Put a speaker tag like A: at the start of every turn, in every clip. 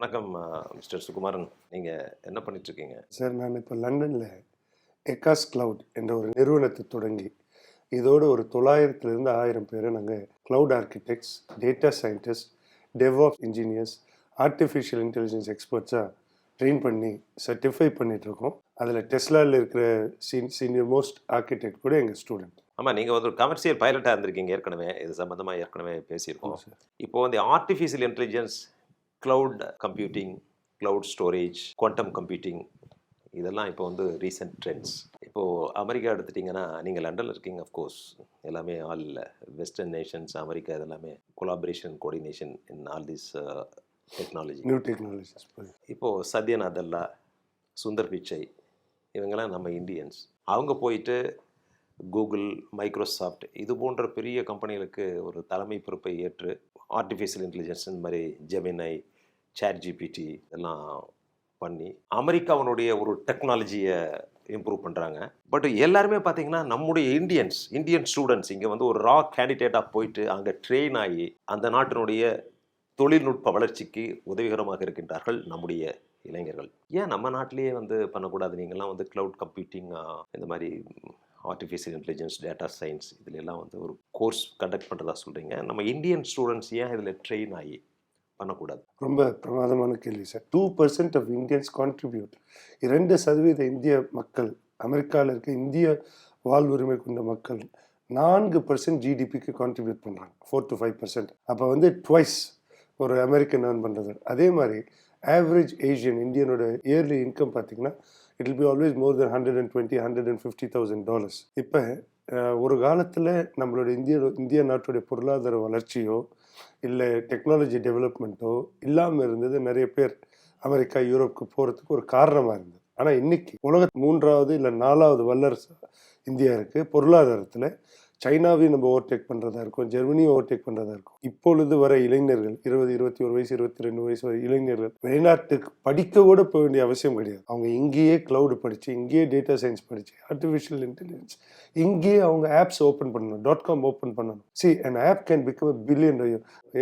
A: வணக்கம் மிஸ்டர் சுகுமாரன். நீங்கள் என்ன பண்ணிட்டு இருக்கீங்க
B: சார் நான் இப்போ லண்டனில் எக்காஸ் கிளவுட் என்ற ஒரு நிறுவனத்தை தொடங்கி இதோட ஒரு தொள்ளாயிரத்துலேருந்து ஆயிரம் பேரை நாங்கள் cloud architects data scientist DevOps engineers artificial intelligence எக்ஸ்பர்ட்ஸாக train பண்ணி சர்டிஃபை பண்ணிகிட்ருக்கோம் அதில் டெஸ்லாவில் இருக்கிற சீன் சீனியர் மோஸ்ட் ஆர்கிடெக்ட் கூட எங்கள் ஸ்டூடெண்ட்.
A: ஆமாம் நீங்கள் வந்து ஒரு கமர்ஷியல் பைலட்டாக இருந்திருக்கீங்க. ஏற்கனவே இது சம்மந்தமாக ஏற்கனவே பேசியிருக்கோம். இப்போ வந்து artificial intelligence cloud computing cloud storage quantum computing இதெல்லாம் இப்போ வந்து ரீசெண்ட் ட்ரெண்ட்ஸ் இப்போது அமெரிக்கா எடுத்துட்டிங்கன்னா நீங்கள் லண்டனில் இருக்கீங்க அஃப்கோர்ஸ் எல்லாமே ஆல் வெஸ்டர்ன் நேஷன்ஸ் அமெரிக்கா இதெல்லாமே collaboration coordination in all this technology
B: new technologies
A: இப்போது சத்ய நதல்லா சுந்தர் பிச்சை இவங்கெல்லாம் நம்ம இந்தியன்ஸ் அவங்க போயிட்டு கூகுள் மைக்ரோசாஃப்ட் இது போன்ற பெரிய கம்பெனிகளுக்கு ஒரு தலைமை பொறுப்பை ஏற்று ஆர்டிஃபிஷியல் இன்டெலிஜென்ஸ் இந்த மாதிரி ஜெமினை சேட் ஜிபிடி இதெல்லாம் பண்ணி அமெரிக்காவினுடைய ஒரு டெக்னாலஜியை இம்ப்ரூவ் பண்ணுறாங்க பட் எல்லாருமே பார்த்தீங்கன்னா நம்முடைய இந்தியன்ஸ் இந்தியன் ஸ்டூடெண்ட்ஸ் இங்கே வந்து ஒரு ரா கேண்டிடேட்டாக போயிட்டு அங்கே ட்ரெயின் ஆகி அந்த நாட்டினுடைய தொழில்நுட்ப வளர்ச்சிக்கு உதவிகரமாக இருக்கின்றார்கள் நம்முடைய இளைஞர்கள். ஏன் நம்ம நாட்டிலேயே வந்து பண்ணக்கூடாது? நீங்கள்லாம் வந்து க்ளவுட் கம்ப்யூட்டிங் இந்த மாதிரி ஆர்டிஃபிஷியல் இன்டெலிஜென்ஸ் டேட்டா சயின்ஸ் இதுல எல்லாம் வந்து ஒரு கோர்ஸ் கண்டக்ட் பண்ணுறதா சொல்கிறீங்க நம்ம இந்தியன் ஸ்டூடெண்ட்ஸ் ஏன் இதில் ட்ரெயின் ஆகி பண்ணக்கூடாது?
B: ரொம்ப பிரமாதமான கேள்வி sir two percent of Indians contribute இரண்டு சதவீத இந்திய மக்கள் அமெரிக்காவில் இருக்க இந்திய வாழ்வுரிமை கொண்ட மக்கள் நான்கு பர்சன்ட் ஜிடிபிக்கு கான்ட்ரிபியூட் பண்ணுறாங்க ஃபோர் டு ஃபைவ் பர்சன்ட் அப்போ வந்து ட்வைஸ் ஒரு அமெரிக்கன் ஏர்ன் பண்ணுறது அதே மாதிரி ஆவரேஜ் ஏஷியன் இந்தியனோட இயர்லி இன்கம் பார்த்திங்கன்னா it'll be always more than hundred and twenty hundred and fifty thousand dollars இப்போ ஒரு காலத்தில் நம்மளோட இந்திய இந்திய நாட்டுடைய பொருளாதார வளர்ச்சியோ இல்லை டெக்னாலஜி டெவலப்மெண்ட்டோ இல்லாமல் இருந்தது நிறைய பேர் அமெரிக்கா யூரோப்புக்கு போகிறதுக்கு ஒரு காரணமாக இருந்தது. ஆனால் இன்னைக்கு உலக மூன்றாவது இல்லை நாலாவது வல்லரசு இந்தியா இருக்குது பொருளாதாரத்தில். சைனாவையும் நம்ம ஓவர்டேக் பண்ணுறதா இருக்கும் ஜெர்மனியும் ஓவர்டேக் பண்ணுறதா இருக்கும். இப்பொழுது வர இளைஞர்கள் இருபது இருபத்தி ஒரு வயசு இருபத்தி ரெண்டு வயசு வரை இளைஞர்கள் வெளிநாட்டுக்கு படிக்க கூட போக வேண்டிய அவசியம் கிடையாது. அவங்க இங்கேயே க்ளவுடு படித்து இங்கேயே டேட்டா சயின்ஸ் படித்து ஆர்டிஃபிஷியல் இன்டெலிஜென்ஸ் இங்கேயே அவங்க ஆப்ஸ் ஓப்பன் பண்ணணும் டாட் காம் ஓப்பன் பண்ணணும் C and app can become a billion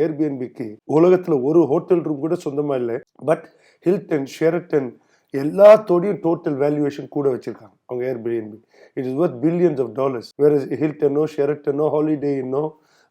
B: ஏர்பிஎன்பிக்கு உலகத்தில் ஒரு ஹோட்டல் ரூம் கூட சொந்தமாக இல்லை. பட் ஹில்டன் ஷெரட்டன் எல்லாத்தோடையும் டோட்டல் வேல்யூவேஷன் கூட வச்சுருக்காங்க. அவங்க Airbnb it is worth billions of dollars வேற ஹில்டனோ ஷெரட்டனோ ஹாலிடே இன்னோ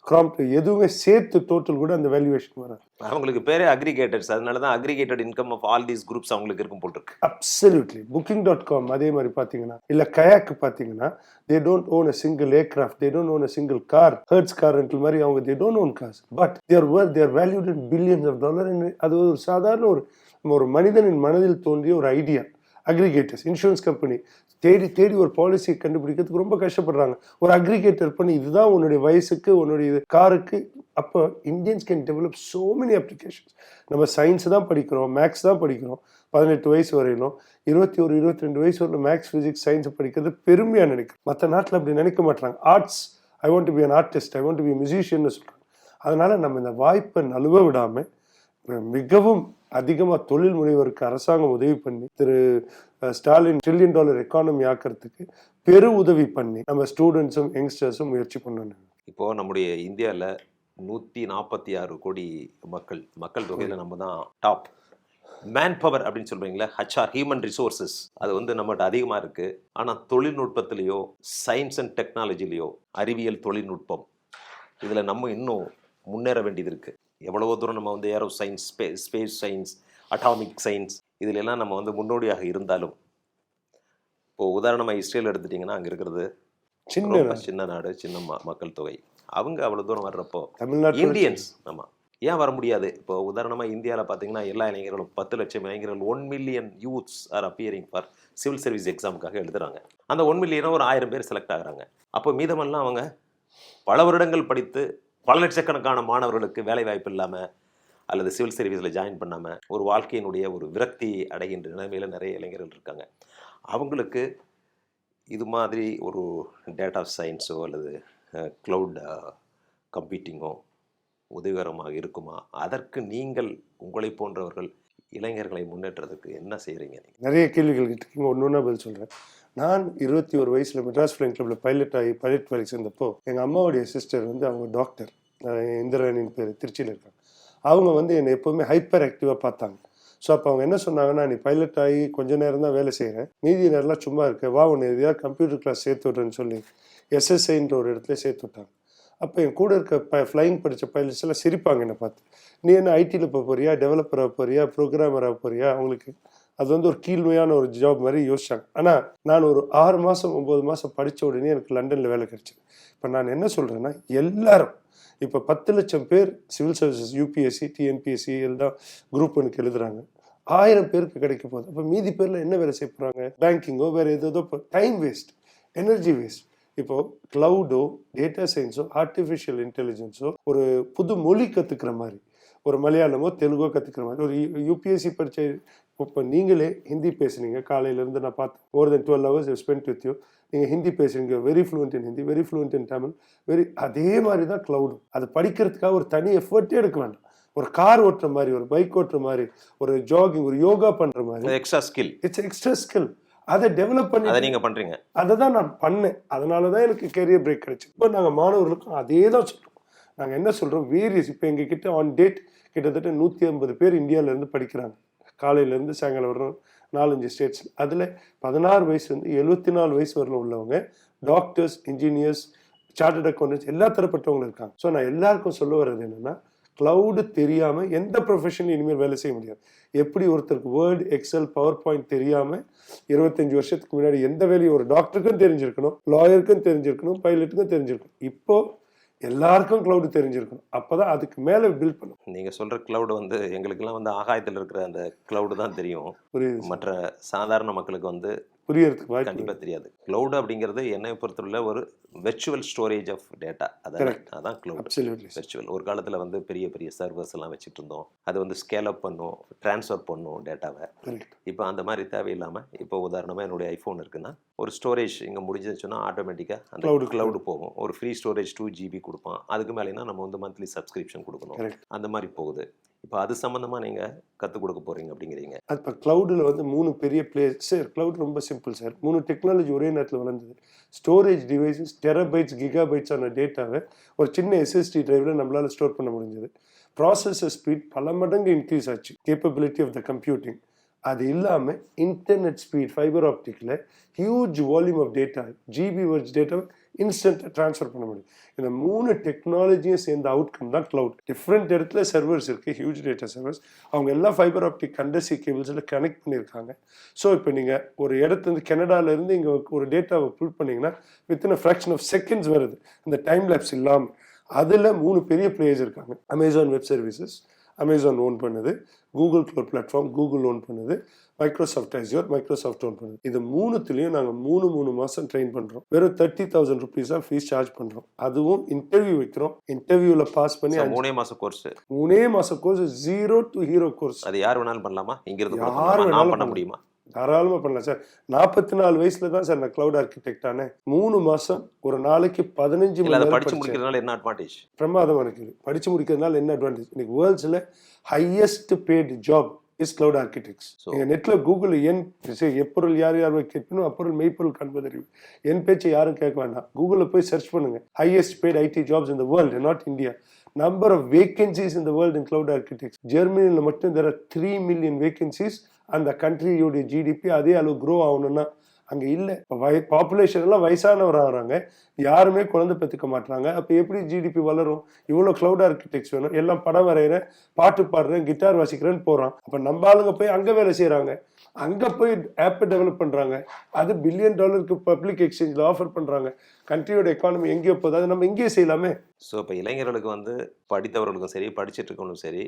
B: கிராம்ப் எதுவுமே சேர்த்து டோட்டல் கூட அந்த வேல்யூவேஷன் வராது.
A: அவங்களுக்கு பேரே அக்ரிகேட்டர்ஸ் அதனால தான் aggregated income of all these groups அவங்களுக்கு இருக்கும் போல் இருக்கு
B: அப்சல்யூட்லி புக்கிங் டாட் காம் அதே மாதிரி பார்த்தீங்கன்னா இல்லை கயாக் பார்த்தீங்கன்னா they don't own a single aircraft they don't own a single car Hertz car rental மாதிரி அவங்க they don't own cars but they're work they're valued in billions of dollar அது ஒரு சாதாரண ஒரு ஒரு மனிதனின் மனதில் தோன்றிய ஒரு ஐடியா அக்ரிகேட்டர்ஸ் இன்சூரன்ஸ் கம்பெனி தேடி தேடி ஒரு பாலிசி கண்டுபிடிக்கிறதுக்கு ரொம்ப கஷ்டப்படுறாங்க. ஒரு அக்ரிகேட்டர் பண்ணி இதுதான் உன்னுடைய வயசுக்கு உன்னுடைய இது காருக்கு. அப்போ Indians can develop so many applications நம்ம சயின்ஸ் தான் படிக்கிறோம் மேக்ஸ் தான் படிக்கிறோம் பதினெட்டு வயசு வரையிலும். இருபத்தி ஒரு இருபத்தி ரெண்டு வயசு வரையிலும் மேக்ஸ் ஃபிசிக்ஸ் சயின்ஸ் படிக்கிறது பெருமையாக நினைக்கிறோம் மற்ற நாட்டில் அப்படி நினைக்க மாட்டாங்க. Arts I want to be an artist I want to be musician சொல்கிறாங்க அதனால் நம்ம இந்த வாய்ப்பை நழுவ விடாமல் மிகவும் அதிகமாக தொழில் முனைவருக்கு அரசாங்கம் உதவி பண்ணி Thiru Stalin trillion dollar economy ஆக்கிறதுக்கு பெரு உதவி பண்ணி நம்ம ஸ்டூடெண்ட்ஸும் யங்ஸ்டர்ஸும் முயற்சி பண்ணணும்.
A: இப்போ நம்முடைய இந்தியாவில் நூற்றி நாற்பத்தி ஆறு கோடி மக்கள் மக்கள் தொகையில் நம்ம தான் டாப் மேன் பவர் அப்படின்னு சொல்றீங்களா ஹச்ஆர் ஹியூமன் ரிசோர்சஸ் அது வந்து நம்மகிட்ட அதிகமாக இருக்குது ஆனால் தொழில்நுட்பத்திலேயோ சயின்ஸ் அண்ட் டெக்னாலஜிலேயோ அறிவியல் தொழில்நுட்பம் இதில் நம்ம இன்னும் முன்னேற வேண்டியது இருக்குது எவ்வளவோ தூரம் நம்ம வந்து ஏரோ சயின்ஸ் ஸ்பே ஸ்பேஸ் சயின்ஸ் அட்டாமிக் சயின்ஸ் இதுல எல்லாம் நம்ம வந்து முன்னோடியாக இருந்தாலும் இப்போ உதாரணமாக இஸ்ரேல் எடுத்துட்டிங்கன்னா அங்கே இருக்கிறது
B: சின்ன
A: சின்ன நாடு சின்ன மக்கள் தொகை. அவங்க அவ்வளோ தூரம் வர்றப்போ இந்தியன்ஸ் ஆமாம் ஏன் வர முடியாது? இப்போ உதாரணமாக இந்தியாவில் பார்த்தீங்கன்னா எல்லா இளைஞர்களும் பத்து லட்சம் இளைஞர்கள் one million youths are appearing for civil service எக்ஸாமுக்காக எழுதுறாங்க. அந்த ஒன் மில்லியனும் ஒரு ஆயிரம் பேர் செலக்ட் ஆகுறாங்க. அப்போ மீதமெல்லாம் அவங்க பல வருடங்கள் படித்து பல லட்சக்கணக்கான மாணவர்களுக்கு வேலை வாய்ப்பு இல்லாமல் அல்லது சிவில் சர்வீஸில் ஜாயின் பண்ணாமல் ஒரு வாழ்க்கையினுடைய ஒரு விரக்தி அடைகின்ற நிலைமையில் நிறைய இளைஞர்கள் இருக்காங்க. அவங்களுக்கு இது மாதிரி ஒரு டேட்டா சயின்ஸோ அல்லது க்ளவுட் கம்ப்யூட்டிங்கோ உதவிகரமாக இருக்குமா? அதற்கு நீங்கள் உங்களை போன்றவர்கள் இளைஞர்களை முன்னேற்றத்துக்கு என்ன செய்கிறீங்க நீங்கள்
B: நிறைய கேள்விகள் கேட்டிருக்கீங்க ஒன்று ஒன்றா பதில் சொல்கிறேன் நான் இருபத்தி ஒரு வயசில் மெட்ராஸ் ஃப்ளைங் கிளப்பில் பைலட் ஆகி பைலட் வேலைக்கு சேர்ந்தப்போ எங்கள் அம்மாவுடைய சிஸ்டர் வந்து அவங்க டாக்டர் இந்திராணின்னு பேர் திருச்சியில் இருக்காங்க. அவங்க வந்து என்னை எப்போவுமே ஹைப்பர் ஆக்டிவாக பார்த்தாங்க. ஸோ அப்போ அவங்க என்ன சொன்னாங்கன்னா நீ பைலட் ஆகி கொஞ்ச நேரம் தான் வேலை செய்கிறேன் மீதி நேரம்லாம் சும்மா இருக்க. வா உன்னை எதையாவது கம்ப்யூட்டர் கிளாஸ் சேர்த்து விட்றேன்னு சொல்லி எஸ்எஸ்ஐன்ற ஒரு இடத்துல சேர்த்து விட்டாங்க. அப்போ என் கூட இருக்க ப ஃப்ளைங் படித்த பைலட்ஸ் எல்லாம் சிரிப்பாங்க என்னை பார்த்து. நீ என்ன ஐடியில் போக போறியா? டெவலப்பராக போறியா? ப்ரோக்ராமராக போறியா? அவங்களுக்கு அது வந்து ஒரு கீழ்மையான ஒரு ஜாப் மாதிரி யோசிச்சாங்க. ஆனால் நான் ஒரு ஆறு மாதம் ஒம்பது மாதம் படித்த உடனே எனக்கு லண்டனில் வேலை கிடைச்சி இப்போ நான் என்ன சொல்கிறேன்னா எல்லாரும் இப்போ பத்து லட்சம் பேர் சிவில் சர்வீசஸ் யூபிஎஸ்சி டிஎன்பிஎஸ்சி எல்லாம் குரூப் ஒன்று எழுதுறாங்க. ஆயிரம் பேருக்கு கிடைக்க போகுது. அப்போ மீதி பேரில் என்ன வேலை செய்ய போகிறாங்க பேங்கிங்கோ வேறு ஏதோ டைம் வேஸ்ட் எனர்ஜி வேஸ்ட் இப்போ க்ளவுடோ டேட்டா சயின்ஸோ ஆர்டிஃபிஷியல் இன்டெலிஜென்ஸோ ஒரு புது மொழி கற்றுக்கிற மாதிரி. ஒரு மலையாளமோ தெலுங்கோ கற்றுக்கிற மாதிரி. ஒரு யூபிஎஸ்சி படித்த இப்போ நீங்களே ஹிந்தி பேசுனீங்க. காலையிலேருந்து நான் பார்த்தேன் more than twelve hours spend with you நீங்கள் ஹிந்தி பேசுறீங்க. Very fluent in Hindi very fluent in Tamil very அதே மாதிரி தான் க்ளவுடும் அது படிக்கிறதுக்காக ஒரு தனி எஃபர்ட்டே எடுக்க வேண்டாம். ஒரு கார் ஓட்டுற மாதிரி ஒரு பைக் ஓட்டுற மாதிரி ஒரு ஜாகிங் ஒரு யோகா பண்ணுற மாதிரி.
A: Extra skill
B: it's extra skill அதை டெவலப் பண்ணி
A: அதை நீங்க பண்றீங்க.
B: அதை தான் நான் பண்ணேன். அதனால தான் எனக்கு கெரியர் பிரேக் கிடைச்சு. இப்போ நாங்கள் மாணவர்களுக்கும் அதே தான் சொல்கிறோம் நாங்கள் என்ன சொல்கிறோம் வேரியஸ் இப்போ எங்கள் கிட்ட ஆன் டேட் கிட்டத்தட்ட நூற்றி ஐம்பது பேர் இந்தியாவிலேருந்து படிக்கிறாங்க. காலையிலேருந்து சாயங்காலம் வரணும் நாலஞ்சு ஸ்டேட்ஸ் அதில் பதினாறு வயசுலேருந்து எழுபத்தி நாலு வயசு வரல உள்ளவங்க டாக்டர்ஸ் இன்ஜினியர்ஸ் சார்ட்டர்ட் அக்கௌண்டன்ஸ் எல்லா தரப்பட்டவங்களும் இருக்காங்க. ஸோ நான் எல்லாருக்கும் சொல்ல வர்றது என்னென்னா க்ளவுடு தெரியாமல் எந்த ப்ரொஃபஷன்லையும் இனிமேல் வேலை செய்ய முடியாது. எப்படி ஒருத்தருக்கு வேர்டு எக்ஸல் பவர் பாயிண்ட் தெரியாமல் இருபத்தஞ்சு வருஷத்துக்கு முன்னாடி எந்த வேலையும் ஒரு டாக்டருக்கும் தெரிஞ்சிருக்கணும் லாயருக்கும் தெரிஞ்சிருக்கணும் பைலட்டுக்கும் தெரிஞ்சிருக்கணும். இப்போது எல்லாருக்கும் க்ளவுடு தெரிஞ்சிருக்கணும். அப்பதான் அதுக்கு மேலே பில்ட் பண்ணும்.
A: நீங்க சொல்ற கிளவுடு வந்து எங்களுக்கெல்லாம் வந்து ஆகாயத்தில் இருக்கிற அந்த கிளவுடு தான் தெரியும்.
B: புரியுது
A: மற்ற சாதாரண மக்களுக்கு வந்து
B: புரியறதுக்கு வாய்ப்பு
A: கண்டிப்பா தெரியாது. கிளவுட் அப்படிங்கிறது என்னை பொறுத்தவரை ஒரு வெர்ச்சுவல் ஸ்டோரேஜ் ஆஃப் டேட்டா அதான். அதான் கிளவுட் வெர்ச்சுவல் ஒரு காலத்துல வந்து பெரிய பெரிய சர்வர்ஸ் எல்லாம் வச்சுட்டு இருந்தோம். அது வந்து ஸ்கேல் அப் பண்ணும் ட்ரான்ஸ்ஃபர் பண்ணும் டேட்டாவை இப்போ அந்த மாதிரி தேவையில்லாம இப்போ உதாரணமா என்னுடைய ஐஃபோன் இருக்குன்னா ஒரு ஸ்டோரேஜ் இங்க முடிஞ்சிச்சுன்னா ஆட்டோமேட்டிக்கா அந்த
B: Cloud க்கு
A: கிளவுடு போகும். ஒரு ஃப்ரீ ஸ்டோரேஜ் டூ ஜிபி கொடுப்பான். அதுக்கு மேலேனா நம்ம வந்து மந்த்லி சப்ஸ்கிரிப்ஷன் கொடுக்கணும். அந்த மாதிரி போகுது. இப்போ அது சம்மந்தமாக நீங்கள் கற்றுக் கொடுக்க போகிறீங்க அப்படிங்கிறீங்க.
B: அது இப்போ க்ளவுடில் வந்து மூணு பெரிய பிளேஸ் சார் க்ளவுட் ரொம்ப சிம்பிள் சார் மூணு டெக்னாலஜி ஒரே நேரத்தில் வளர்ந்தது. ஸ்டோரேஜ் டிவைசஸ் டெரபைட்ஸ் கிகாபைட்ஸ் ஆன டேட்டாவை ஒரு சின்ன எஸ்எஸ்டி டிரைவில் நம்மளால் ஸ்டோர் பண்ண முடிஞ்சது. ப்ராசஸர் ஸ்பீட் பல மடங்கு இன்க்ரீஸ் ஆச்சு. கேப்பபிலிட்டி ஆஃப் த கம்ப்யூட்டிங் அது இல்லாமல் internet speed fibre ஆப்டிக்கில் huge volume of data GB versus data instant transfer பண்ண முடியும். இந்த மூணு டெக்னாலஜியும் சேர்ந்த அவுட்கம் தான் க்ளவுட் டிஃப்ரெண்ட் இடத்துல சர்வர்ஸ் இருக்குது ஹியூஜ் டேட்டா சர்வர்ஸ் அவங்க எல்லா ஃபைபர் ஆப்டிக் கண்டசி கேபிள்ஸில் கனெக்ட் பண்ணியிருக்காங்க. ஸோ இப்போ நீங்கள் ஒரு இடத்துலேருந்து கனடாலேருந்து இங்கே ஒரு டேட்டாவை புல் பண்ணீங்கன்னா within a fraction of seconds வருது. இந்த டைம் லேப்ஸ் இல்லாமல் அதில் மூணு பெரிய பிளேயர்ஸ் இருக்காங்க. Amazon Web Services Amazon own பண்ணுது. Google Cloud Platform Google own பண்ணுது. மைக்ரோசாஃப்ட் ஐசியோர் மைக்ரோசாஃப்ட் ஓன் பண்ணுது. இது மூணுத்துலேயும் நாங்கள் மூணு மூணு மாதம் ட்ரெயின் பண்ணுறோம் வெறும் தேர்ட்டி தௌசண்ட் ருபீஸாக ஃபீஸ் சார்ஜ் பண்ணுறோம் அதுவும் இன்டர்வியூ வைக்கிறோம். இன்டர்வியூவில் பாஸ் பண்ணி
A: மூணே மாசம் கோர்ஸ்
B: மூணே மாதம் course zero to hero course
A: அது யார் வேணாலும் பண்ணலாமா? இங்க இருந்து கூட
B: யார் வேணாலும்
A: பண்ண. முடியுமா?
B: தாராளமாக பண்ணலாம். சார் நாற்பத்தி நாலு வயசுல தான் சார் நான் க்ளவுட் ஆர்கிடெக்ட் ஆனேன். மூணு மாதம் ஒரு நாளைக்கு பதினஞ்சு மணி நேரம்
A: படிச்சு. முடிக்கிறதுனால என்ன அட்வான்டேஜ்
B: பிரமாதம் இருக்குது. படிச்சு முடிக்கிறதுனால என்ன அட்வான்டேஜ் இன்னைக்கு வேர்ல்ட்ஸில் highest paid job is cloud
A: architects
B: நீங்கள் நெட்டில் கூகுள் என் எப்பொருள் யார் யார் கேட்கணும் அப்பொருள் மெய்ப்பொருள் காண்பதறிவு என் பேச்சை யாரும் கேட்க வேண்டாம். கூகுளில் போய் சர்ச் பண்ணுங்க. Highest paid IT jobs the world not India number of vacancies the world in cloud architects. ஜெர்மனியில் மட்டும் are த்ரீ மில்லியன் வேகன்சிஸ் அந்த கண்ட்ரியுடைய ஜிடிபி அதே அளவு க்ரோ ஆகணும்னா அங்கே இல்லை. இப்போ வய பாப்புலேஷன் எல்லாம் வயசானவர் ஆகிறாங்க யாருமே குழந்தை பெற்றுக்க மாட்டுறாங்க அப்போ எப்படி ஜிடிபி வளரும்? இவ்வளோ க்ளவுட் ஆர்கிடெக்ட்ஸ் வேணும். எல்லாம் படம் வரைகிறேன் பாட்டு பாடுறேன் கிட்டார் வாசிக்கிறேன்னு போகிறான் அப்போ நம்ம ஆளுங்க போய் அங்கே வேலை செய்கிறாங்க அங்கே போய் ஆப்பை டெவலப் பண்ணுறாங்க அது பில்லியன் டாலருக்கு பப்ளிக் எக்ஸ்சேஞ்சில் ஆஃபர் பண்ணுறாங்க கண்ட்ரியோட எக்கானமி எங்கேயோ போகுது. அதை நம்ம இங்கேயே செய்யலாமே.
A: ஸோ இப்போ இளைஞர்களுக்கு வந்து படித்தவர்களுக்கும் சரி படிச்சுட்டு இருக்கவங்களும் சரி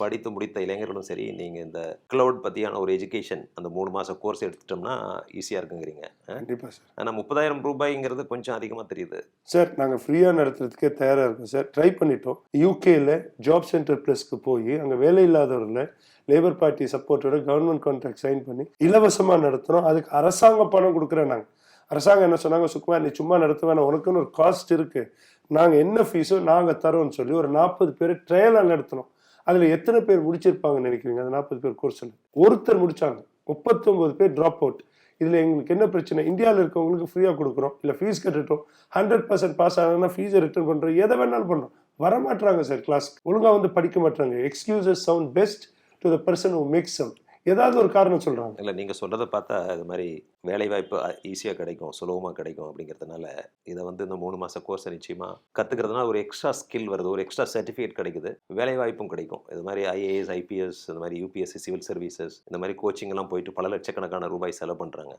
A: படித்து முடித்த இளைஞர்களும் சரி நீங்கள் இந்த க்ளவுட் பற்றியான ஒரு எஜுகேஷன் அந்த மூணு மாதம் கோர்ஸ் எடுத்துட்டோம்னா ஈஸியாக இருக்குங்கிறீங்க.
B: கண்டிப்பாக சார்.
A: ஆனால் முப்பதாயிரம் ரூபாய்ங்கிறது கொஞ்சம் அதிகமாக தெரியுது.
B: சார் நாங்கள் ஃப்ரீயாக நடத்துறதுக்கே தயாராக இருக்கோம் சார். ட்ரை பண்ணிட்டோம். யூகேல ஜாப் சென்டர் ப்ளஸ்க்கு போய் அங்கே வேலை இல்லாதவர்களை லேபர் பார்ட்டி சப்போர்ட்டோட கவர்மெண்ட் கான்ட்ராக்ட் சைன் பண்ணி இலவசமாக நடத்துகிறோம் அதுக்கு அரசாங்கம் பணம் கொடுக்குறேன் நாங்கள் அரசாங்கம் என்ன சொன்னாங்க? சுக்குமார் நீ சும்மா நடத்த வேணாம் உனக்குன்னு ஒரு காஸ்ட் இருக்குது நாங்கள் என்ன ஃபீஸோ நாங்கள் தரோம்னு சொல்லி ஒரு நாற்பது பேர் ட்ரையலாக நடத்தினோம். அதில் எத்தனை பேர் முடிச்சிருப்பாங்கன்னு நினைக்கிறீங்க? அந்த நாற்பது பேர் கோர்ஸில் ஒருத்தர் முடிச்சாங்க. முப்பத்தொம்பது பேர் ட்ராப் அவுட் இதில் எங்களுக்கு என்ன பிரச்சனை? இந்தியாவில் இருக்கவங்களுக்கு ஃப்ரீயாக கொடுக்குறோம். இல்லை ஃபீஸ் கட்டுட்டோம். ஹண்ட்ரட் பர்சன்ட் பாஸ் ஆகணும்னா ஃபீஸை ரிட்டர்ன் பண்ணுறோம் எதை வேணாலும் பண்ணுறோம் வரமாட்டாங்க சார் கிளாஸ் ஒழுங்காக வந்து படிக்க மாட்டாங்க excuses sound best to the person who makes sound ஏதாவது ஒரு காரணம் சொல்கிறாங்க
A: இல்லை நீங்கள் சொல்கிறத பார்த்தா இது மாதிரி வேலைவாய்ப்பு ஈஸியாக கிடைக்கும் சுலபமாக கிடைக்கும் அப்படிங்கிறதுனால இதை வந்து இந்த மூணு மாத கோர்ஸை நிச்சயமாக கற்றுக்கிறதுனால ஒரு எக்ஸ்ட்ரா ஸ்கில் வருது ஒரு எக்ஸ்ட்ரா சர்டிஃபிகேட் கிடைக்குது. வேலைவாய்ப்பும் கிடைக்கும். இது மாதிரி ஐஏஎஸ் ஐபிஎஸ் இந்த மாதிரி யூபிஎஸ்சி சிவில் சர்வீசஸ் இந்த மாதிரி கோச்சிங்லாம் போயிட்டு பல லட்சக்கணக்கான ரூபாய் செலவு பண்ணுறாங்க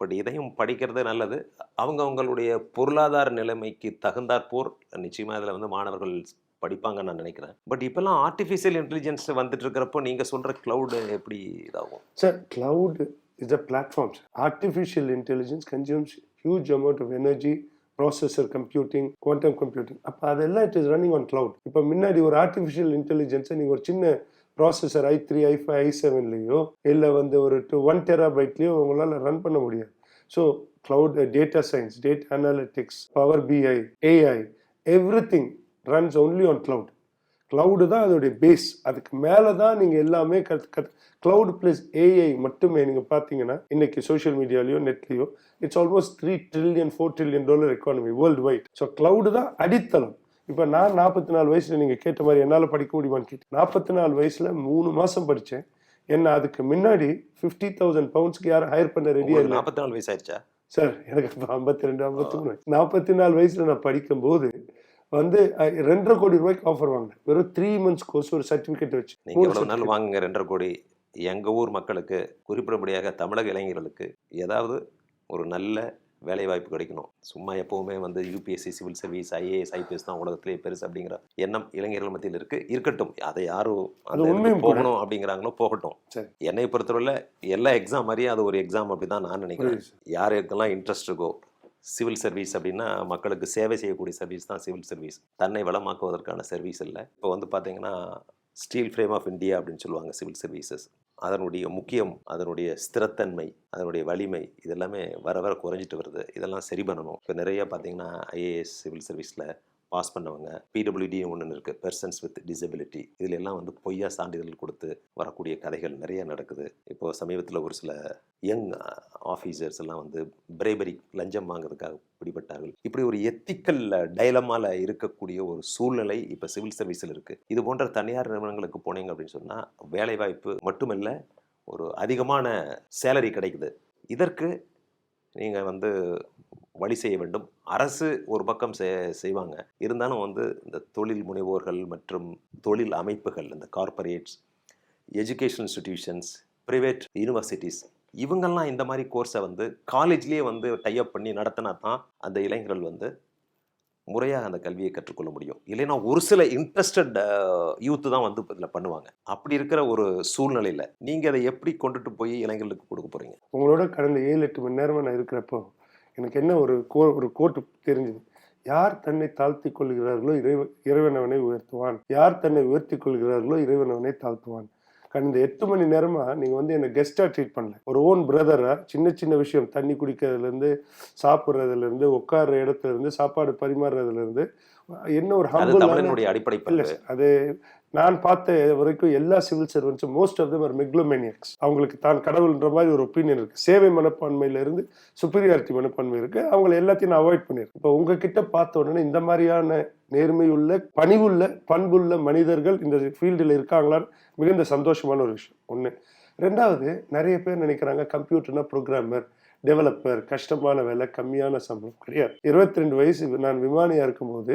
A: பட் இதையும் படிக்கிறது நல்லது. அவங்க அவங்களுடைய பொருளாதார நிலைமைக்கு தகுந்தாற்போர் நிச்சயமாக இதில் வந்து மாணவர்கள் படிப்பாங்கன்னு நான் நினைக்கிறேன். பட் இப்போல்லாம் ஆர்டிஃபிஷியல் இன்டெலிஜென்ஸ் வந்துட்டு இருக்கிறப்போ நீங்கள் சொல்கிற க்ளவுடு எப்படி இதாகும்?
B: Sir cloud is a platforms artificial intelligence consumes huge amount of energy processor computing quantum computing அப்போ அதெல்லாம் it is running on cloud இப்போ முன்னாடி ஒரு ஆர்டிஃபிஷியல் இன்டெலிஜென்ஸை நீங்கள் ஒரு சின்ன processor i three i five ஐ செவன்லேயோ இல்லை வந்து ஒரு டூ ஒன் டெராபைட்லேயோ உங்களால் ரன் பண்ண முடியாது. So cloud data science data analytics power BI AI everything runs only on cloud. Cloud தான் அதோடைய பேஸ் அதுக்கு மேலே தான் நீங்கள் எல்லாமே கத் கத் cloud ப்ளஸ் ஏஐ மட்டுமே நீங்கள் பார்த்தீங்கன்னா இன்னைக்கு சோஷியல் மீடியாலேயோ நெட்லேயோ it's almost three trillion four trillion dollar economy worldwide so cloud தான் அடித்தளம். இப்போ நான் நாற்பத்தி நாலு வயசில் நீங்கள் கேட்ட மாதிரி என்னால் படிக்க முடியுமான்னு கேட்டு நாற்பத்தி நாலு வயசில் மூணு மாதம் படித்தேன். என்ன அதுக்கு முன்னாடி ஃபிஃப்டி தௌசண்ட் பவுண்ட்ஸ்க்கு யாரும் ஹையர் பண்ண ரெடியாக இல்லை?
A: நாற்பத்தி நாலு வயசாயிருச்சா
B: சார் எனக்கு ஐம்பத்தி ரெண்டு ஐம்பத்தி மூணு. நாற்பத்தி நாலு வயசுல நான் படிக்கும்போது வந்து ரெண்டரை கோடி ரூபாய்க்கு ஆஃபர் வாங்கினேன். வெறும் த்ரீ மந்த்ஸ் கோர்ஸ் ஒரு சர்டிஃபிகேட் வச்சு.
A: நீங்கள் எவ்வளோ நாள் வாங்குங்க ரெண்டரை கோடி. எங்கள் ஊர் மக்களுக்கு குறிப்பிடப்படியாக தமிழக இளைஞர்களுக்கு ஏதாவது ஒரு நல்ல வேலை வாய்ப்பு கிடைக்கணும். சும்மா எப்போவுமே வந்து UPSC civil service IAS IPS தான் உலகத்திலே பெருசு அப்படிங்கிற எண்ணம் இளைஞர்கள் மத்தியில் இருக்கு. இருக்கட்டும். அதை யாரும்
B: அது உண்மையும்.
A: போகணும் அப்படிங்கிறாங்களோ போகட்டும்.
B: சரி.
A: என்னை பொறுத்தவரையில் எல்லா எக்ஸாம் மாதிரியே அது ஒரு எக்ஸாம் அப்படி தான் நான் நினைக்கிறேன். யாருக்கெல்லாம் இன்ட்ரெஸ்ட் இருக்கோ சிவில் சர்வீஸ் அப்படின்னா மக்களுக்கு சேவை செய்யக்கூடிய சர்வீஸ் தான் சிவில் சர்வீஸ். தன்னை வளமாக்குவதற்கான சர்வீஸ் இல்லை. இப்போ வந்து பார்த்தீங்கன்னா ஸ்டீல் ஃப்ரேம் ஆஃப் இந்தியா அப்படின்னு சொல்லுவாங்க சிவில் சர்வீசஸ். அதனுடைய முக்கியம் அதனுடைய ஸ்திரத்தன்மை அதனுடைய வலிமை இதெல்லாமே வர வர குறைஞ்சிட்டு வருது. இதெல்லாம் சரி பண்ணணும். இப்போ நிறைய பார்த்தீங்கன்னா ஐஏஎஸ் சிவில் சர்வீஸில் பாஸ் பண்ணவங்க. பிடபிள்யூடி ஒன்று இருக்குது பெர்சன்ஸ் வித் டிசபிலிட்டி இதில் எல்லாம் வந்து பொய்யா சான்றிதழ் கொடுத்து வரக்கூடிய கதைகள் நிறைய நடக்குது. இப்போது சமீபத்தில் ஒரு சில யங் ஆஃபீஸர்ஸ் எல்லாம் வந்து பிரேபரி லஞ்சம் வாங்குறதுக்காக பிடிபட்டார்கள். இப்படி ஒரு எத்திக்கல் டைலமால இருக்கக்கூடிய ஒரு சூழ்நிலை இப்போ சிவில் சர்வீஸில் இருக்குது இது போன்ற தனியார் நிறுவனங்களுக்கு போனீங்க அப்படின்னு சொன்னால் வேலைவாய்ப்பு மட்டுமல்ல ஒரு அதிகமான சேலரி கிடைக்குது. இதற்கு நீங்கள் வந்து வழி செய்ய வேண்டும். அரசு ஒரு பக்கம் செய்வாங்க. இருந்தாலும் வந்து இந்த தொழில் முனைவோர்கள் மற்றும் தொழில் அமைப்புகள் இந்த corporates education institutions private universities இவங்கெல்லாம் இந்த மாதிரி கோர்ஸை வந்து காலேஜ்லேயே வந்து டைப் பண்ணி நடத்தினா தான் அந்த இளைஞர்கள் வந்து முறையாக அந்த கல்வியை கற்றுக்கொள்ள முடியும். இல்லைன்னா ஒரு சில இன்ட்ரெஸ்டட் யூத்து தான் வந்து இதில் பண்ணுவாங்க. அப்படி இருக்கிற ஒரு சூழ்நிலையில் நீங்கள் அதை எப்படி கொண்டுட்டு போய் இளைஞர்களுக்கு கொடுக்க போகிறீங்க
B: உங்களோட கடந்த ஏழு எட்டு மணி நேரமாக நான் இருக்கிறப்போ எனக்கு என்ன ஒரு கோ ஒரு கோட்டு தெரிஞ்சது. யார் தன்னை தாழ்த்தி கொள்கிறார்களோ இறைவ இறைவனவனை உயர்த்துவான். யார் தன்னை உயர்த்தி கொள்கிறார்களோ இறைவனவனை தாழ்த்துவான். கடந்த எட்டு மணி நேரமா நீங்க வந்து என்னை கெஸ்டா ட்ரீட் பண்ணல. ஒரு ஓன் பிரதரா சின்ன சின்ன விஷயம். தண்ணி குடிக்கிறதுல இருந்து சாப்பிட்றதுல இருந்து உட்கார்ற இடத்துல இருந்து சாப்பாடு பரிமாறுறதுல இருந்து என்ன ஒரு
A: தமிழனுடைய அடிப்படை
B: இல்ல அது நான் பார்த்த வரைக்கும் எல்லா civil சர்வன்ஸும் most of them are megalomaniacs அவங்களுக்கு தான் கடவுள்ன்ற மாதிரி ஒரு ஒப்பீனியன் இருக்கு. சேவை மனப்பான்மையிலிருந்து சுப்பீரியாரிட்டி மனப்பான்மை இருக்கு. அவங்கள எல்லாத்தையும் நான் அவாய்ட் பண்ணிருக்கேன் இப்போ உங்ககிட்ட பார்த்த உடனே இந்த மாதிரியான நேர்மையுள்ள பணிவுள்ள பண்புள்ள மனிதர்கள் இந்த ஃபீல்டில் இருக்காங்களான்னு மிகுந்த சந்தோஷமான ஒரு விஷயம். ஒன்று ரெண்டாவது நிறைய பேர் நினைக்கிறாங்க கம்ப்யூட்டர்னா ப்ரோக்ராமர் டெவலப்பர் கஷ்டமான வேலை கம்மியான சம்பளம். கிடையாது. இருபத்தி ரெண்டு வயசு நான் விமானியா இருக்கும்போது